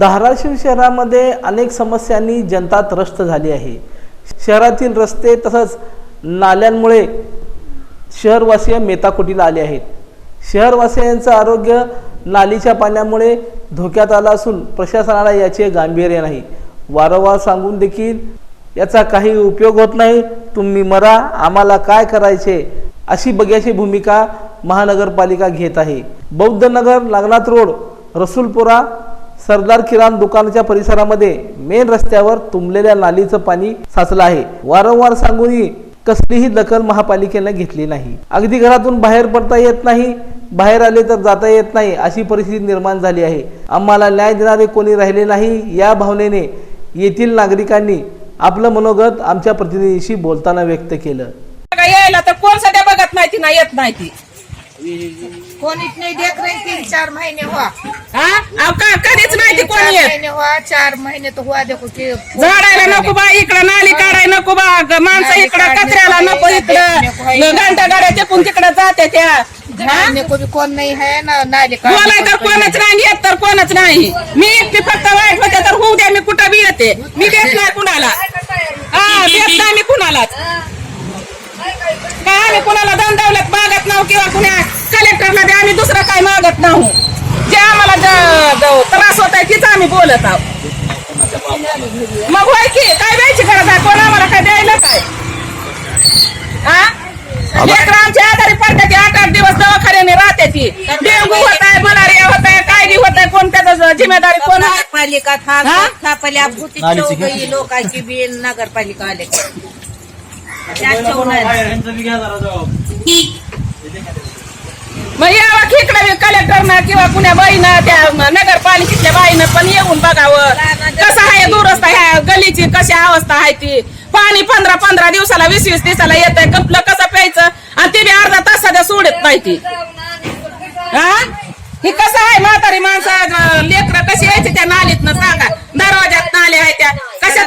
धाराशिव शहरामध्ये अनेक समस्यांनी जनता त्रस्त झाली आहे. शहरातील रस्ते तसंच नाल्यांमुळे शहरवासीय मेताकुटीला आले आहेत. शहरवासियांचं आरोग्य नालीच्या पाण्यामुळे धोक्यात आला असून प्रशासनाला याचे गांभीर्य नाही. वारंवार सांगून देखील याचा काही उपयोग होत नाही. तुम्ही मरा आम्हाला काय करायचे? अशी बघ्याची भूमिका महानगरपालिका घेत आहे. बौद्ध नगर लागनाथ रोड रसूलपुरा सरदार किराण दुकानाच्या परिसरामध्ये मेन रस्त्यावर तुंबलेल्या नालीचं पाणी साचलं आहे. वारंवार सांगूनही कसलीही दखल महापालिकेनं घेतली नाही. अगदी घरातून बाहेर पडता येत नाही बाहेर आले तर जाता येत नाही अशी परिस्थिती निर्माण झाली आहे. आम्हाला न्याय देणारे कोणी राहिले नाही या भावनेने येथील नागरिकांनी आपलं मनोगत आमच्या प्रतिनिधीशी बोलताना व्यक्त केलं. बघा, यायला तर कोण सध्या बघत नाही ती येत नाही ती. कोणीच नाही देख रही तीन चार महीने हुआ हा? अहो, का कधीच नाही ती कोण चार येत? महीने हुआ चार महीने तो हुआ देखो कि झाडायला नको बा इकडं नाली काढायला नको बा ग- माणसं नाली इकडं काढणे कचऱ्याला को नको इकडं. घंटा गाड्या टेकून तिकडं जाते त्या. हा? झाड़ने को भी कौन नहीं है ना नाले का बोलाय तर कोणच नाही येत तर कोणच नाही. मी एकटी फक्त वाईट होते तर होऊ द्या मी कुठं बी येते. मी देत नाही कुणाला. हा देत नाही मी कुणालाच. काय आम्ही कुणाला दंडवलत मागत नाहू किंवा कुण्या कलेक्टरला बी आम्ही दुसरं काय मागत नाहू. जे आम्हाला त्रास होत आहे तीच आम्ही बोलत आहोत. मग होय की काय द्यायची गरज आहे? कोण आम्हाला काय द्यायला काय? हा लेकरं आमच्या आजारी पडते ती आठ आठ दिवस दवाखान्याने राहते ती. डेंगू होत आहे मलेरिया होत आहे काय बी होत आहे कोण त्याचं जिम्मेदारी कोण आहे? पालिका था हा? था पहले आप भूती गई लोकांची बी नगरपालिका आले. त्या चौघांना. मग यावं कलेक्टर कलेक्टरनं किंवा कुण्या बाईनं त्या नगरपालिकेतल्या बाईनं पण येऊन बघावं. कसं आहे दुरुस्ता ह्या गलीची कशी अवस्था आहे ती? पाणी पंधरा पंधरा दिवसाला वीस वीस दिवसाला येत आहे कपलं कसं प्यायचं? आणि ते बी अर्धा तासाच्या सोडत नाही ती. हा ही कसं आहे म्हातारी माणसं लेकरं कशी यायची त्या नालीत सांगा दरवाजात नाले आहेत त्या कशा